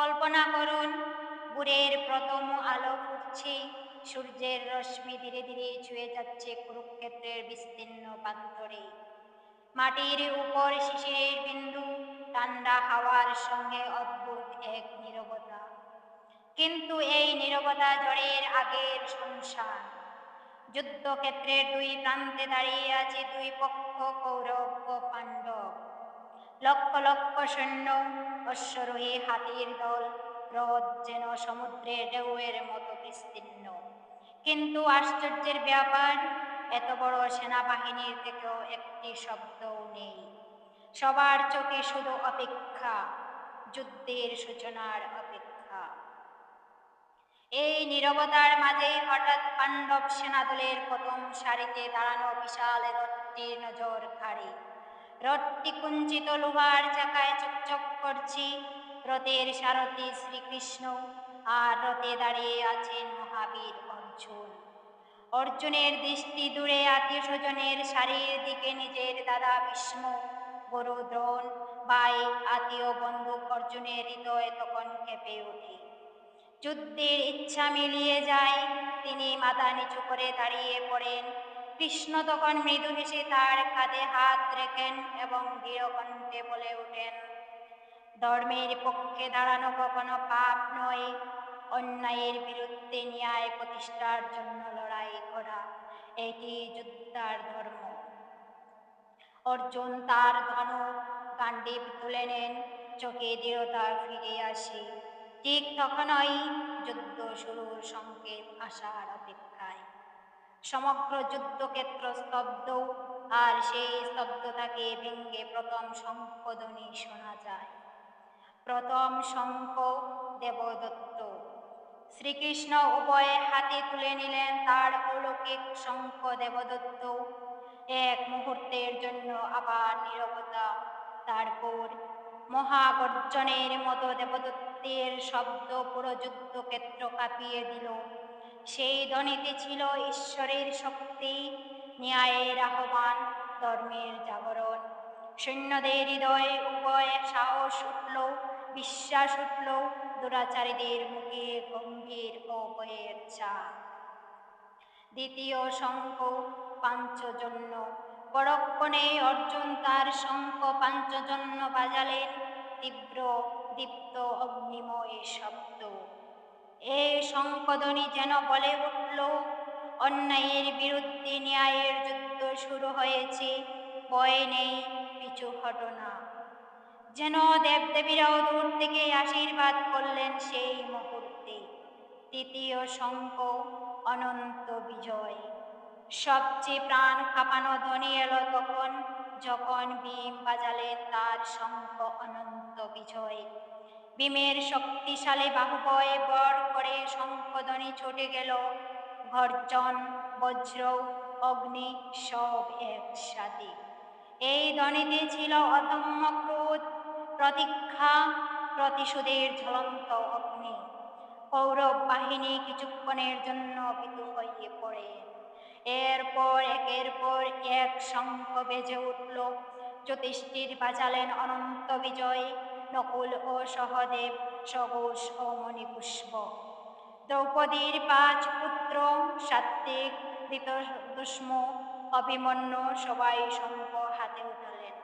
কল্পনা করুন, বুড়ের প্রথম আলো ফুটছে, সূর্যের রশ্মি ধীরে ধীরে ছুঁয়ে যাচ্ছে কুরুক্ষেত্রের বিস্তীর্ণ প্রান্তরে। মাটির উপর শিশিরের বিন্দু, ঠান্ডা হাওয়ার সঙ্গে অদ্ভুত এক নীরবতা। কিন্তু এই নীরবতা ঝড়ের আগের সংসার। যুদ্ধক্ষেত্রের দুই প্রান্তে দাঁড়িয়ে আছে দুই পক্ষ কৌরব ও পাণ্ডব। লক্ষ লক্ষ সৈন্য, অশ্বরোহী হাতির দল রথ যেন সমুদ্রের ঢেউয়ের মতো বিস্তীর্ণ। কিন্তু আশ্চর্যের ব্যাপার, এত বড় সেনাবাহিনীর থেকেও একটি শব্দও নেই। সবার চোখে শুধু অপেক্ষা, যুদ্ধের সূচনার অপেক্ষা। এই নিরবতার মাঝে হঠাৎ পাণ্ডব সেনাদলের প্রথম সারিতে দাঁড়ানো বিশাল রথটির নজর কাড়ে। রথটি কুঞ্চিত লোহার চাকায় চকচক করছে। রথের সারথি শ্রীকৃষ্ণ আর রথে দাঁড়িয়ে আছেন মহাবীর অর্জুন। অর্জুনের দৃষ্টি দূরে আত্মীয় স্বজনের শাড়ির দিকে নিজের দাদা ভীষ্ম গরু দ্রোণ ভাই আত্মীয় বন্ধু অর্জুনের হৃদয় তখন কেঁপে ওঠে। যুদ্ধের ইচ্ছা মিলিয়ে যায়। তিনি মাথা নিচু করে দাঁড়িয়ে পড়েন। কৃষ্ণ তখন মৃদু হেসে তার কাঁধে হাত রেখেন এবং দৃঢ় কণ্ঠে বলে ওঠেন, ধর্মের পক্ষে দাঁড়ানো কখনো পাপ নয়। অন্যায়ের বিরুদ্ধে ন্যায় প্রতিষ্ঠার জন্য লড়াই করা, এটি যুদ্ধার ধর্ম। অর্জুন তার ধনু গান্ডীপ তুলে নেন, চোখে দৃঢ়তা ফিরে আসে। ঠিক তখনই যুদ্ধ শুরুর সংকেত আসার অপেক্ষায় সমগ্র যুদ্ধক্ষেত্র স্তব্ধ আর সেই স্তব্ধতাকে ভেঙ্গে প্রথম শঙ্কধ্বনি শোনা যায়। প্রথম শঙ্খ দেবদত্ত। শ্রীকৃষ্ণ উভয়ে হাতে তুলে নিলেন তার অলৌকিক শঙ্খ দেবদত্ত। এক মুহূর্তের জন্য আবার নীরবতা, তারপর মহাগর্জনের মতো দেবদত্তের শব্দ পুরো যুদ্ধক্ষেত্র কাঁপিয়ে দিল। সেই ধ্বনিতে ছিল ঈশ্বরের শক্তি, ন্যায়ের আহ্বান, ধর্মের জাগরণ। সৈন্যদের হৃদয়ে উভয় সাহস উঠল, বিশ্বাস উঠল, দুরাচারীদের মুখে গম্ভীর ও ভয়ের চা দ্বিতীয় শঙ্খ পাঞ্চজন্য। পরক্ষণে অর্জুন তার শঙ্খ পাঞ্চজন্য বাজালেন, তীব্র দীপ্ত অগ্নিময় শব্দ। এই শঙ্কধ্বনি যেন বলে উঠল, অন্যায়ের বিরুদ্ধে ন্যায়ের যুদ্ধ শুরু হয়েছে, ভয় নেই পিছু ঘটনা যেন দেবদেবীরাও দূর থেকে আশীর্বাদ করলেন সেই মুহূর্তে। তৃতীয় শঙ্খ, অনন্ত বিজয়। সবচেয়ে প্রাণ কাঁপানো ধ্বনি এলো তখন, যখন ভীম বাজালেন তার শঙ্খ অনন্ত বিজয়। ভীমের শক্তিশালী বাহুবয় বর করে শঙ্খধ্বনি ছুটে গেল। গর্জন, বজ্র, অগ্নি সব একসাথে। এই ধ্বনিতে ছিল অদম্য ক্রোধ, প্রতীক্ষা, প্রতিশোধের ঝলন্ত অগ্নি। কৌরব বাহিনী কিছুক্ষণের জন্য ভীতু হয়ে পড়ে। এরপর, একের পর এক শঙ্খ বেজে উঠল। জ্যোতিষ্ঠির বাজালেন অনন্ত বিজয়। নকুল ও সহদেব সঘোষ ও মণিপুষ্প। দ্রৌপদীর পাঁচ পুত্র সাত্বিক ধৃতদুষ্ম অভিমন্য সবাই শঙ্খ হাতে উঠালেন।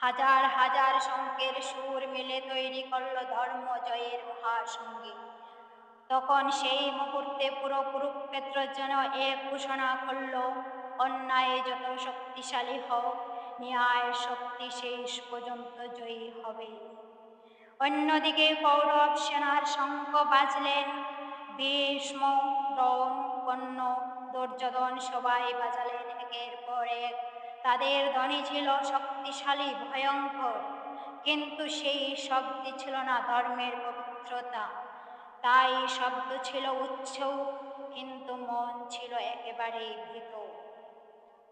হাজার হাজার শঙ্কের সুর মিলে তৈরি করল ধর্ম জয়ের মহাসঙ্গীত তখন সেই মুহূর্তে পুরো কুরুক্ষেত্র যেন এক ঘোষণা করল, অন্যায় যত শক্তিশালী হোক ন্যায় শক্তি শেষ পর্যন্ত জয়ী হবে। অন্যদিকে কৌরব সেনার শঙ্খ বাজলেন ভীষ্ম দ্রোণ কন্য দুর্যোধন সবাই বাজালেন একের পর এক। তাদের ধ্বনি ছিল শক্তিশালী, ভয়ঙ্কর, কিন্তু সেই শব্দে ছিল না ধর্মের পবিত্রতা। তাই শব্দ ছিল উচ্চ, কিন্তু মন ছিল একেবারেই ভীত।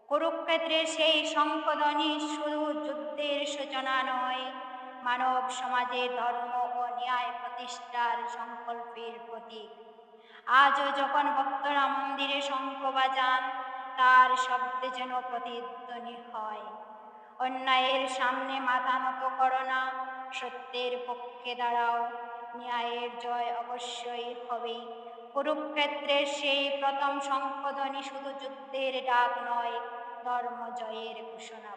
কুরুক্ষেত্রের সেই শঙ্কধ্বনি শুধু যুদ্ধের সূচনা নয়, মানব সমাজে ধর্ম ও ন্যায় প্রতিষ্ঠার সংকল্পের প্রতীক। আজও যখন ভক্তরা মন্দিরে শঙ্খ বাজান, তার শব্দে যেন প্রতিধ্বনি হয়। অন্যায়ের সামনে মাথা নত করো না, সত্যের পক্ষে দাঁড়াও। ন্যায়ের জয় অবশ্যই হবেই। কুরুক্ষেত্রের সেই প্রথম সংশোধনী শুধু যুদ্ধের ডাক নয় ধর্ম জয়ের ঘোষণা